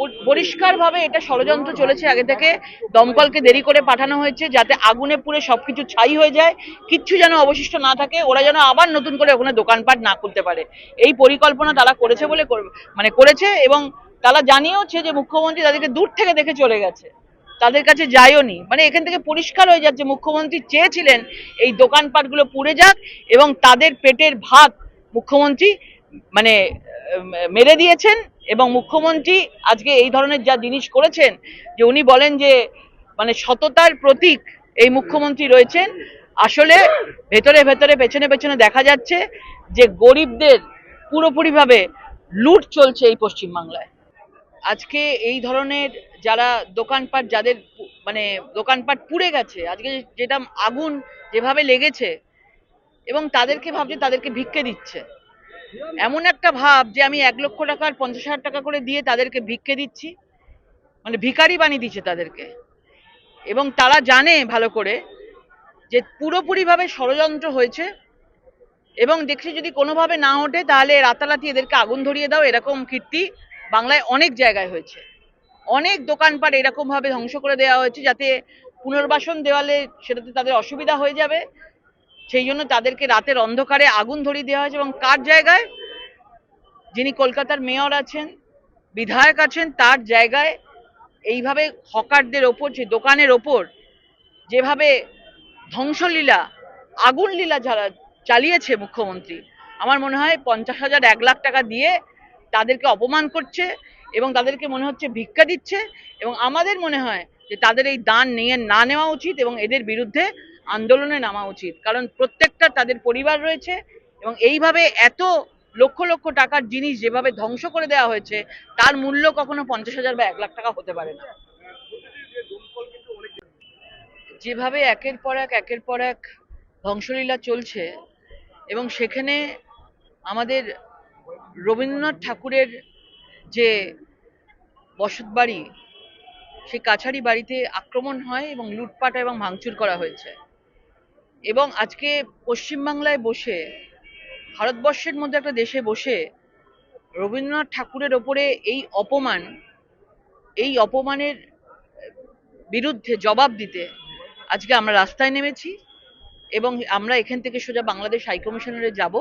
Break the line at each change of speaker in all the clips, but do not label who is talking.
পর- পরিষ্কারভাবে এটা ষড়যন্ত্র চলেছে আগে থেকে। দমকলকে দেরি করে পাঠানো হয়েছে যাতে আগুনে পুড়ে সবকিছু ছাই হয়ে যায়। কিচ্ছু যেন অবশিষ্ট না থাকে, ওরা যেন আবার নতুন করে ওখানে দোকানপাট না খুলতে পারে। এই পরিকল্পনা তারা করেছে বলে মানে করেছে এবং তারা জানিয়েওছে যে মুখ্যমন্ত্রী তাদেরকে দূর থেকে দেখে চলে গেছে। তাদের কাছে যায়ও নি। মানে এখান থেকে পরিষ্কার হয়ে যাচ্ছে, মুখ্যমন্ত্রী চেয়েছিলেন এই দোকানপাটগুলো পুড়ে যাক এবং তাদের পেটের ভাত মুখ্যমন্ত্রী মানে মেরে দিয়েছেন এবং মুখ্যমন্ত্রী আজকে এই ধরনের যা জিনিস করেছেন, যে উনি বলেন যে মানে সততার প্রতীক এই মুখ্যমন্ত্রী রয়েছেন, আসলে ভেতরে ভেতরে, পেছনে পেছনে দেখা যাচ্ছে যে গরিবদের পুরোপুরিভাবে লুট চলছে এই পশ্চিমবাংলায়। আজকে এই ধরনের যারা দোকানপাট, যাদের মানে দোকানপাট পুড়ে গেছে, আজকে যেটা আগুন যেভাবে লেগেছে এবং তাদেরকে ভাবছে, তাদেরকে ভিক্ষে দিচ্ছে। এমন একটা ভাব যে আমি এক লক্ষ টাকার পঞ্চাশ হাজার টাকা করে দিয়ে তাদেরকে ভিক্ষে দিচ্ছি মানে ভিখারি বানিয়ে দিচ্ছে তাদেরকে। এবং তারা জানে ভালো করে যে পুরোপুরিভাবে ষড়যন্ত্র হয়েছে এবং দেখছি যদি কোনোভাবে না ওঠে তাহলে রাতারাতি এদেরকে আগুন ধরিয়ে দাও, এরকম কীর্তি বাংলায় অনেক জায়গায় হয়েছে। অনেক দোকানপাট এরকম ভাবে ধ্বংস করে দেওয়া হয়েছে যাতে পুনর্বাসন দেওয়ালে সেটাতে তাদের অসুবিধা হয়ে যাবে। সেই জন্য তাদেরকে রাতের অন্ধকারে আগুন ধরিয়ে দেওয়া হয়েছে এবং কার জায়গায়? যিনি কলকাতার মেয়র আছেন, বিধায়ক আছেন, তার জায়গায় এইভাবে হকারদের ওপর যে দোকানের ওপর যেভাবে ধ্বংসলীলা আগুন লীলা যারা চালিয়েছে মুখ্যমন্ত্রী, আমার মনে হয় পঞ্চাশ হাজার এক লাখ টাকা দিয়ে তাদেরকে অপমান করছে এবং তাদেরকে মনে হচ্ছে ভিক্ষা দিচ্ছে এবং আমাদের মনে হয় যে তাদের এই দান নিয়ে না নেওয়া উচিত এবং এদের বিরুদ্ধে আন্দোলনে নামা উচিত। কারণ প্রত্যেকটা তাদের পরিবার রয়েছে এবং এইভাবে এত লক্ষ লক্ষ টাকার জিনিস যেভাবে ধ্বংস করে দেওয়া হয়েছে, তার মূল্য কখনো পঞ্চাশ হাজার বা এক লাখ টাকা হতে পারে না। যেভাবে একের পর এক, একের পর এক ধ্বংসলীলা চলছে এবং সেখানে আমাদের রবীন্দ্রনাথ ঠাকুরের যে বসতবাড়ি, সেই কাছারি বাড়িতে আক্রমণ হয় এবং লুটপাট এবং ভাঙচুর করা হয়েছে। এবং আজকে পশ্চিমবাংলায় বসে, ভারতবর্ষের মধ্যে একটা দেশে বসে, রবীন্দ্রনাথ ঠাকুরের ওপরে এই অপমান, এই অপমানের বিরুদ্ধে জবাব দিতে আজকে আমরা রাস্তায় নেমেছি এবং আমরা এখান থেকে সোজা বাংলাদেশ হাইকমিশনারে যাব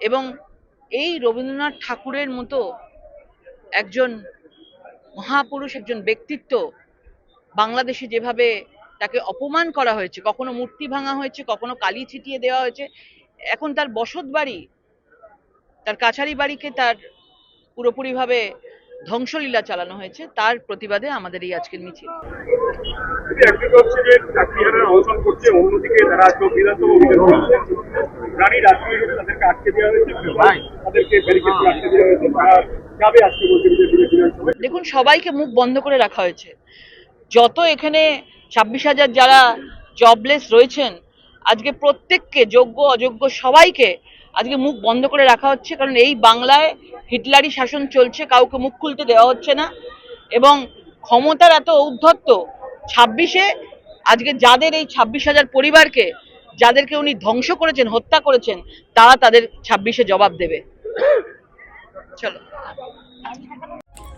এবং এই রবীন্দ্রনাথ ঠাকুরের মতো একজন মহাপুরুষ, একজন ব্যক্তিত্ব বাংলাদেশে যেভাবে তাকে অপমান করা হয়েছে কখনো মূর্তি ভাঙা হয়েছে কখনো কালি ছিটিয়ে দেওয়া হয়েছে। এখন তার বসত বাড়ি তার কাছারি বাড়িকে তার পুরোপুরিভাবে ধ্বংসলীলা চালানো হয়েছে তার প্রতিবাদে আমাদের এই আজকের মিছিল। দেখুন সবাইকে মুখ বন্ধ করে রাখা হয়েছে। যত এখানে ছাব্বিশ হাজার যারা জবলেস রয়েছেন, আজকে প্রত্যেককে, যোগ্য, অযোগ্য সবাইকে আজকে মুখ বন্ধ করে রাখা হচ্ছে, কারণ এই বাংলায় হিটলারি শাসন চলছে, কাউকে মুখ খুলতে দেওয়া হচ্ছে না। এবং ক্ষমতার এত ঔদ্ধত্য ছাব্বিশে আজকে যাদের এই ছাব্বিশ হাজার পরিবারকে, যাদেরকে উনি ধ্বংস করেছেন, হত্যা করেছেন, তারা তাদের ছাব্বিশে জবাব দেবে। চলো।